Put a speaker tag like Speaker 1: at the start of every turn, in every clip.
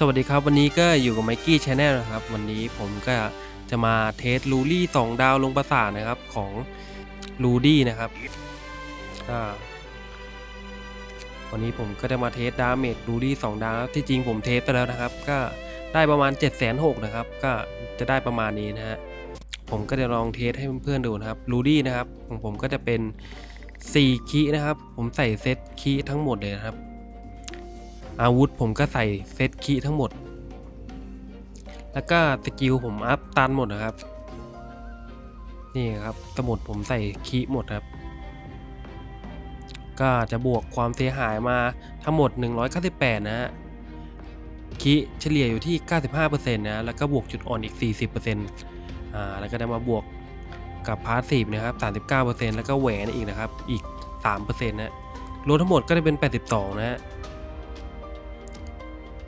Speaker 1: สวัสดีครับวันนี้ก็อยู่กับไมกี้ชาแนลนะครับ วันนี้ผมก็จะมาเทสลูดี้สองดาวลงประสาทนะครับของลูดี้นะครับวันนี้ผมก็จะมาเทสดาเมจลูดี้สองดาวที่จริงผมเทสไปแล้วนะครับ ก็ได้ประมาณ7จ็ดแสนหกนะครับ ก็จะได้ประมาณนี้นะฮะผมก็จะลองเทสให้เพื่อนๆดูนะครับลูดี้นะครับของผมก็จะเป็น4คีนะครับ ผมใส่เซตคีทั้งหมดเลยนะครับ อาวุธผมก็ใส่เซตคีทั้งหมด แล้วก็สกิลผมอัพตันหมดนะครับ นี่ครับสมุดผมใส่คีหมดครับ ก็จะบวกความเสียหายมาทั้งหมด 198 นะฮะคีเฉลี่ยอยู่ที่ 95%นะ แล้วก็บวกจุดอ่อนอีก 40%อ่า แล้วก็ได้มาบวกกับพาสซีฟนะครับ 39%แล้วก็แหวนอีกนะครับ อีก 3%นะ รวมทั้งหมดก็จะเป็น 82 นะฮะ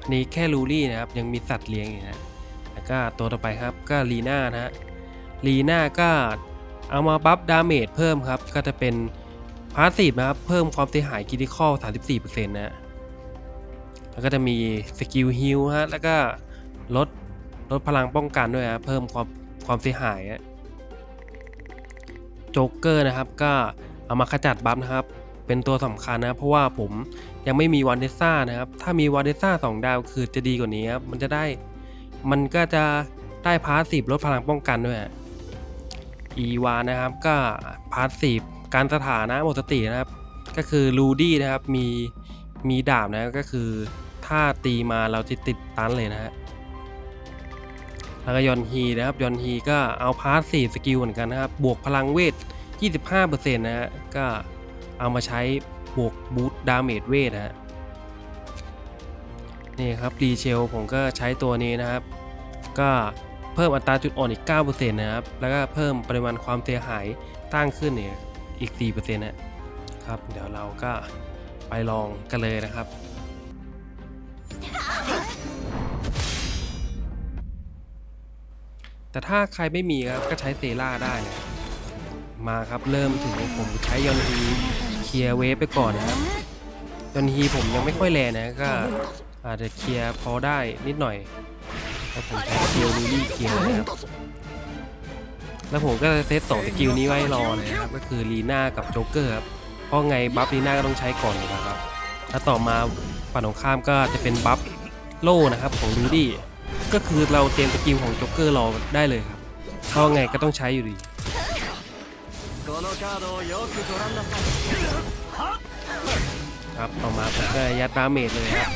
Speaker 1: อันนี้แค่ลูรี่นะครับ ยังมีสัตว์เลี้ยงอยู่นะแล้วก็ตัวต่อไปครับก็ลีน่านะฮะลีน่าก็เอามาบัฟดาเมจเพิ่มครับ ก็จะเป็นพาสซีฟนะครับ เพิ่มความเสียหายคิดิคอล34%นะฮะแล้วก็จะมีสกิลฮิลฮะแล้วก็ลดลดพลังป้องกันด้วยฮะเพิ่มความความเสียหายฮะโจ๊กเกอร์นะครับ ก็เอามาขจัดบัฟนะครับ เป็นตัวสำคัญนะเพราะว่าผมยังไม่มีวานเดซ่านะครับ ถ้ามีวานเดซ่าสองดาวคือจะดีกว่านี้ครับมันจะได้มันก็จะได้พาสซีฟลดพลังป้องกันด้วยอีวานะครับก็พาสซีฟการสถานะหมดสตินะครับ ก็คือลูดี้นะครับมีมีดาบนะก็คือถ้าตีมาเราจะติดตันเลยนะฮะแล้วก็ยอนฮีนะครับยอนฮีก็เอาพาสซีฟสกิลเหมือนกันนะครับบวกพลังเวท 25%นะฮะก็ เอามาใช้บวกบูตดาเมจเวทนะฮะนี่ครับรีเชลผมก็ใช้ตัวนี้นะครับ ก็เพิ่มอัตราจุดอ่อนอีก 9%นะครับ แล้วก็เพิ่มปริมาณความเสียหายตั้งขึ้นเนี่ยอีก 4%นะครับ เดี๋ยวเราก็ไปลองกันเลยนะครับ แต่ถ้าใครไม่มีครับก็ใช้เซล่าได้นะ มาครับเริ่มถึงผมใช้ยอนฮีเคลียร์เวฟไปก่อนนะครับยอนฮีผมยังไม่ค่อยแรงนะก็อาจจะเคลียร์พอได้นิดหน่อยแล้วผมใช้สกิลลูรี่เคลียร์นะครับแล้วผมก็จะเซตสองสกิลนี้ไว้รอนะครับก็คือลีน่ากับโจ๊กเกอร์ครับเพราะไงบัฟลีน่าก็ต้องใช้ก่อนอยู่แล้วครับแล้วต่อมาฝั่งตรงข้ามก็จะเป็นบัฟโล่นะครับของลูดี้ก็คือเราเตรียมสกิลของโจ๊กเกอร์รอได้เลยครับเพราะไงก็ต้องใช้อยู่ดี
Speaker 2: このカードをよくご覧なさい
Speaker 1: ครับต่อมาผมก็ยัดดาเมจเลยครับ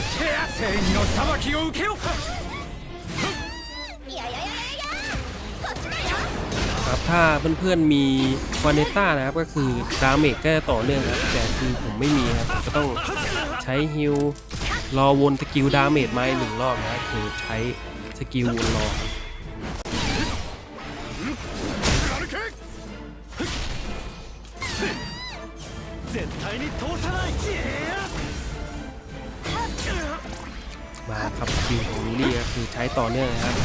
Speaker 2: 正義の裁きを受けようか
Speaker 3: いやいやいやいやこっちだよ
Speaker 1: ครับถ้าเพื่อนๆมีวานเนต้านะครับก็คือดาเมจก็จะต่อเนื่องครับแต่คือผมไม่มีครับผมก็ต้องใช้ฮิลรอวนสกิลดาเมจมาอีกหนึ่งรอบนะครับคือใช้สกิลวนรอ
Speaker 2: 絶対に通さない
Speaker 1: มาครับสกิลของลิลลี่ก็คือใช้ต่อเนื่องนะครับ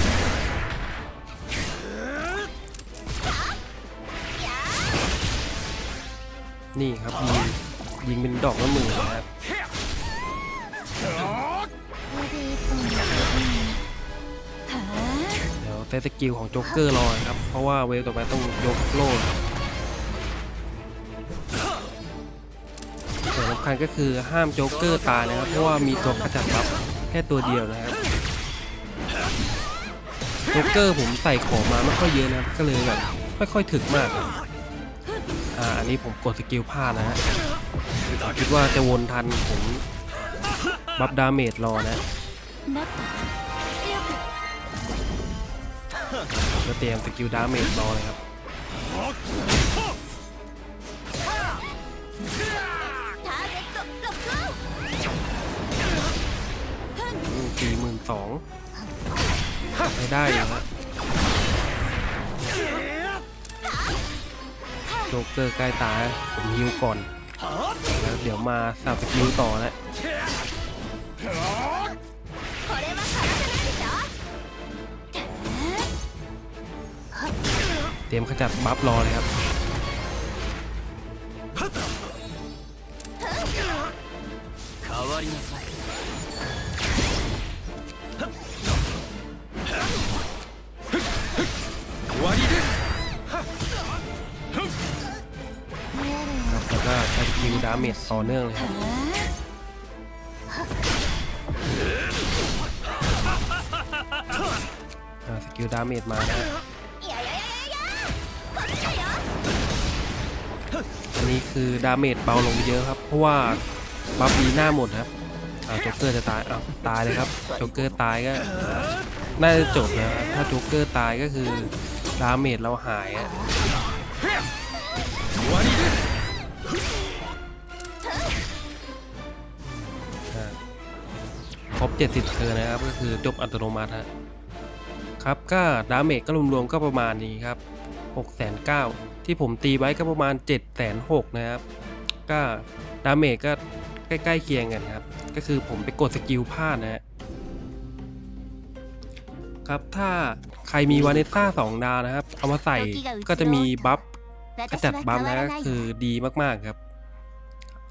Speaker 1: นี่ครับยิงยิงเป็นดอกละหมื่นนะครับ
Speaker 3: ボディーポンドは
Speaker 1: เดี๋ยวเซตสกิลของโจ๊กเกอร์รอนะครับ เพราะว่าเวฟต่อไปต้องยกโล่ครับ ำคัญก็คือห้ามโจ๊กเกอร์ตายนะครับ เพราะว่ามีตัวขจัดรับแค่ตัวเดียวนะครับโจ๊กเกอร์ผมใส่ของมาไม่ค่อยเยอะนะก็เลยแบบไม่ค่อยถึกมากอ่าอันนี้ผมกดสกิลพลาดนะฮะคิดว่าจะวนทันผมบัฟดาเมจรอนะ
Speaker 3: แล้
Speaker 1: วเตรียมสกิลดาเมจรอเลยครับ สไม่ได้อยู่ฮะโจ๊กเกอร์ใกล้ตายผมฮิวก่อนแล้วเดี๋ยวมาสับสกิลต่อ
Speaker 3: แล้ว
Speaker 1: เตรียมขจัดบัฟรอเลยครับ ดาเมจต่อเนื่องเลยครับสกิลดาเมจมานะอันนี้คือดาเมจเบาลงเยอะครับ เพราะว่าบัฟบีหน้าหมดครับจ็กเกอร์จะตายอาตายเลยครับจ็กเกอร์ตายก็น่าจะจบนะถ้าจ็กเกอร์ตายก็คือดาเมจเราหายอะ ครบ 70 เทิร์นนะครับ ก็คือจบอัตโนมัติฮะครับก็ดาเมจก็รวมๆก็ประมาณนี้ครับ6 9 0 0ที่ผมตีไว้ก็ประมาณ 7 6 0 0นะครับ ก็ดาเมจก็ใกล้ๆเคียงกันครับ ก็คือผมไปกดสกิลพลาดนะฮะครับถ้าใครมีวานิซ่า2ดาวนะครับ เอามาใส่ก็จะมีบัฟกระจัดบัฟนะก็คือดีมากๆครับ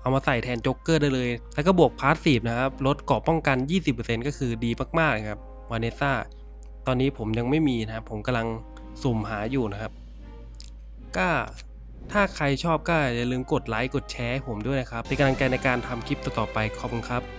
Speaker 1: เอามาใส่แทนจ็กเกอร์ได้เลย แล้วก็บวกพาสซีฟนะครับ ลดเกราะป้องกัน 20%ก็คือดีมากๆครับวาเนซ่า ตอนนี้ผมยังไม่มีนะครับ ผมกำลังสุ่มหาอยู่นะครับ ก็ถ้าใครชอบก็อย่าลืมกดไลค์ กดแชร์ผมด้วยนะครับ เป็นกำลังใจในการทำคลิปต่อๆไป ขอบคุณครับ